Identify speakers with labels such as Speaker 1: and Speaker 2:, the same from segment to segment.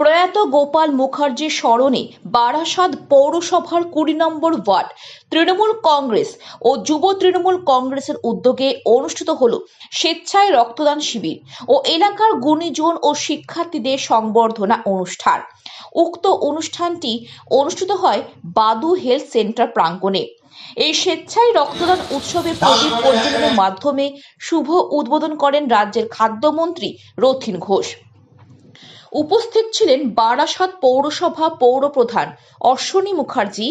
Speaker 1: প্রয়াত গোপাল মুখার্জির স্মরণে বারাসাত পৌরসভার কুড়ি নম্বর ওয়ার্ড তৃণমূল কংগ্রেস ও যুব তৃণমূল কংগ্রেসের উদ্যোগে অনুষ্ঠিত হল স্বেচ্ছায় রক্তদান শিবির ও এলাকার গুণীজন ও শিক্ষার্থীদের সংবর্ধনা অনুষ্ঠান। উক্ত অনুষ্ঠানটি অনুষ্ঠিত হয় বাদু হেলথ সেন্টার প্রাঙ্গণে। এই স্বেচ্ছায় রক্তদান উৎসবে প্রদীপ প্রজ্বলনের মাধ্যমে শুভ উদ্বোধন করেন রাজ্যের খাদ্যমন্ত্রী রথিন ঘোষ। উপস্থিত ছিলেন বারাসাত পৌরসভা পৌরপ্রধান অশ্বনী মুখার্জি,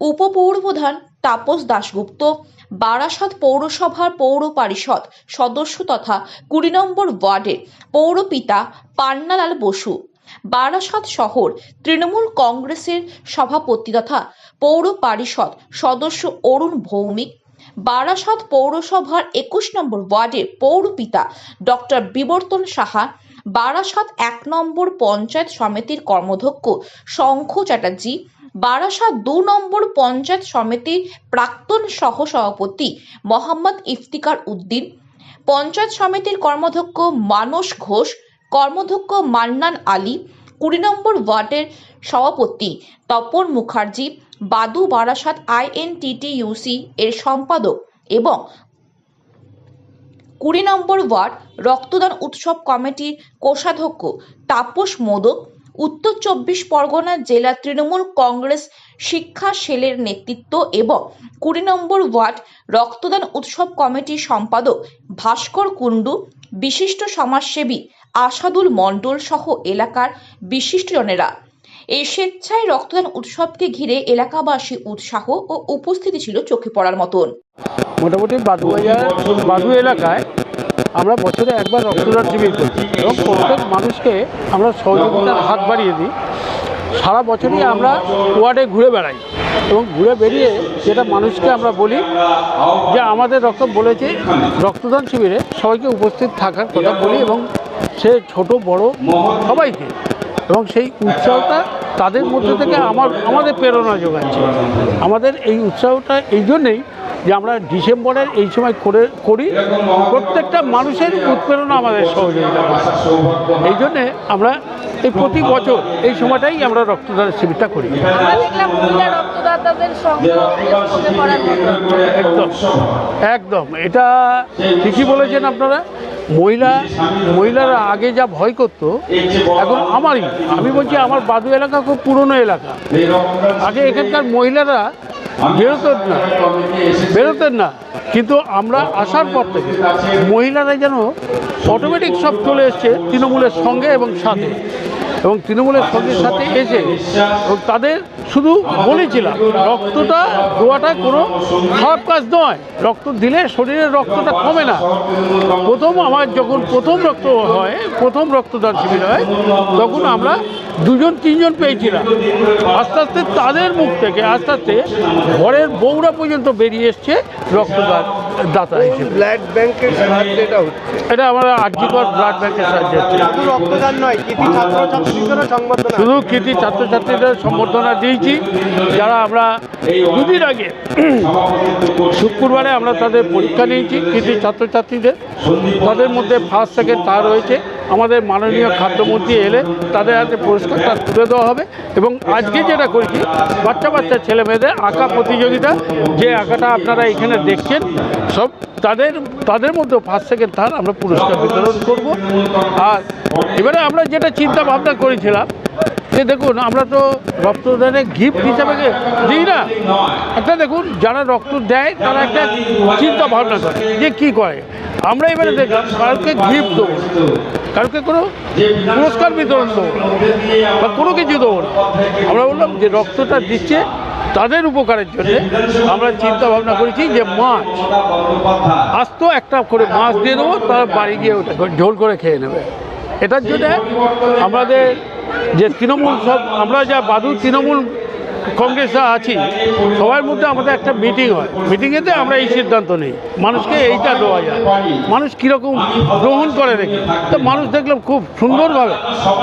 Speaker 1: উপপৌরপ্রধান তাপস দাশগুপ্ত, বারাসাত পৌরসভার পৌর পরিষদ সদস্য তথা কুড়ি নম্বর ওয়ার্ডের পৌরপিতা পান্নালাল বসু, বারাসাত শহর তৃণমূল কংগ্রেসের সভাপতি তথা পৌর পরিষদ সদস্য অরুণ ভৌমিক, বারাসাত পৌরসভার একুশ নম্বর ওয়ার্ডের পৌরপিতা ডক্টর বিবর্তন সাহা বারাসাত এক নম্বর পঞ্চায়েত সমিতির কর্মধ্যক্ষ শঙ্খ চ্যাটার্জি, বারাসাত দু নম্বর পঞ্চায়েত সমিতির প্রাক্তন সহ সভাপতি মোহাম্মদ ইফতিকার উদ্দিন, পঞ্চায়েত সমিতির কর্মধ্যক্ষ মানস ঘোষ, কর্মধ্যক্ষ মান্নান আলী, কুড়ি নম্বর ওয়ার্ডের সভাপতি তপন মুখার্জি, বাদু বারাসাত আইএনটিটিইউসি এর সম্পাদক এবং কুড়ি নম্বর ওয়ার্ড রক্তদান উৎসব কমিটির কোষাধ্যক্ষ তাপস মোদক, উত্তর চব্বিশ পরগনা জেলা তৃণমূল কংগ্রেস শিক্ষা সেলের নেতৃত্ব এবং কুড়ি নম্বর ওয়ার্ড রক্তদান উৎসব কমিটির সম্পাদক ভাস্কর কুণ্ডু, বিশিষ্ট সমাজসেবী আসাদুল মণ্ডল সহ এলাকার বিশিষ্টজনেরা। এই স্বেচ্ছায় রক্তদান উৎসবকে ঘিরে এলাকাবাসী উৎসাহ ও উপস্থিতি ছিল চোখে পড়ার মতন।
Speaker 2: মোটামুটি বাদু এলাকায় আমরা বছরে একবার রক্তদান শিবির করি এবং প্রত্যেক মানুষকে আমরা সহযোগিতার হাত বাড়িয়ে দিই। সারা বছরই আমরা ওয়ার্ডে ঘুরে বেড়াই এবং ঘুরে বেরিয়ে যেটা মানুষকে আমরা বলি যে আমাদের রক্ত বলেছে রক্তদান শিবিরে সবাইকে উপস্থিত থাকার কথা বলি এবং সে ছোট, বড় সবাইকে এবং সেই উৎসাহটা তাদের মধ্যে থেকে আমার আমাদের প্রেরণা যোগাচ্ছে। আমাদের এই উৎসাহটা এই জন্যেই যে আমরা ডিসেম্বরের এই সময় করে করি প্রত্যেকটা মানুষের উৎপ্রেরণা আমাদের সহযোগিতা। এই জন্যে আমরা এই প্রতি বছর এই সময়টাই আমরা রক্তদান শিবিরটা করি। একদম একদম। এটা ঠিকই বলেছেন আপনারা। মহিলা, মহিলারা আগে যা ভয় করত, এখন আমারই। আমি বলছি, আমার বাদু এলাকা খুব পুরনো এলাকা। আগে এখানকার মহিলারা বেরোতেন না বেরোতেন না। কিন্তু আমরা আসার পর থেকে মহিলারা যেন অটোমেটিক সব চলে এসছে তৃণমূলের সঙ্গে এবং সাথে। এবং তৃণমূলের সঙ্গে সাথে এসে তাদের শুধু বলেছিলাম, রক্তটা দেওয়াটা কোনো খারাপ কাজ নয়। রক্ত দিলে শরীরের রক্তটা কমে না। প্রথম আমার যখন প্রথম রক্ত হয়, প্রথম রক্তদান শিবির হয়, তখন আমরা দুজন, তিনজন পেয়েছিলাম। আস্তে আস্তে তাদের মুখ থেকে, আস্তে আস্তে ঘরের বউরা পর্যন্ত বেরিয়ে এসছে রক্তদান। দাতা হিসেবে।
Speaker 3: ব্লাড ব্যাংকের সাহায্যে এটা হচ্ছে?
Speaker 2: এটা আমরা আর্যিকর ব্লাড ব্যাংকের সাহায্যে হচ্ছে।
Speaker 3: শুধু রক্তদান নয় কৃতি ছাত্রছাত্রীদের সংবর্ধনা
Speaker 2: শুধু কৃতি ছাত্রছাত্রীদের সম্বর্ধনা দিয়েছি। যারা আমরা দুদিন আগে শুক্রবারে আমরা তাদের পরীক্ষা নিয়েছি কৃতি ছাত্রছাত্রীদের। তাদের মধ্যে ফার্স্ট সেকেন্ড থার্ড হয়েছে আমাদের মাননীয় খাদ্যমন্ত্রী এলে তাদের হাতে পুরস্কারটা তুলে দেওয়া হবে। এবং আজকে যেটা করেছি, বাচ্চা বাচ্চা ছেলে মেয়েদের আঁকা প্রতিযোগিতা, যে আঁকাটা আপনারা এখানে দেখছেন, সব তাদের তাদের মধ্যে ফার্স্ট সেকেন্ড থার্ড আমরা পুরস্কার বিতরণ করব। আর এবারে আমরা যেটা চিন্তা ভাবনা করেছিলাম, যে দেখুন, আমরা তো রক্তদানে গিফট হিসাবে দিই না, একটা দেখুন, যারা রক্ত দেয়, তারা একটা চিন্তা ভাবনা করে, যে কি করে? আমরা এবারে দেখলাম কাউকে গিফট দেবো। না। কাউকে কোনো পুরস্কার বিতরণ দেবো বা কোনো কিছু দেবো না আমরা বললাম যে রক্তটা দিচ্ছে তাদের উপকারের জন্য আমরা চিন্তা ভাবনা করেছি যে মাছ, আস্ত একটা করে মাছ দিয়ে দেবো, তারা বাড়ি গিয়ে ওটা ঝোল করে খেয়ে নেবে এটার জন্য আমাদের যে তৃণমূল সব, আমরা যা বাদু তৃণমূল কংগ্রেসে আছি সবার মধ্যে আমাদের একটা মিটিং হয়। মিটিংয়েতে আমরা এই সিদ্ধান্ত নিই। মানুষকে এইটা দেওয়া যায়। মানুষ কীরকম গ্রহণ করে দেখি তো মানুষ দেখলাম খুব সুন্দরভাবে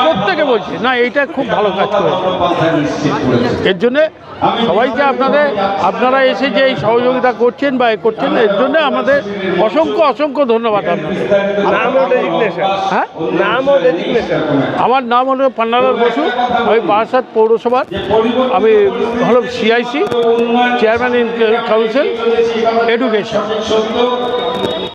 Speaker 2: প্রত্যেকে বলছে না এইটা খুব ভালো কাজ করেছে। এর জন্যে সবাইকে আপনাদের আপনারা এসে যে এই সহযোগিতা করছেন বা এ করছেন এর জন্য আমাদের অসংখ্য অসংখ্য ধন্যবাদ আপনাদের। হ্যাঁ? আমার নাম হলো পান্নালাল বসু। আমি বারাসাত পৌরসভার। আমি হলো CIC chairman in council education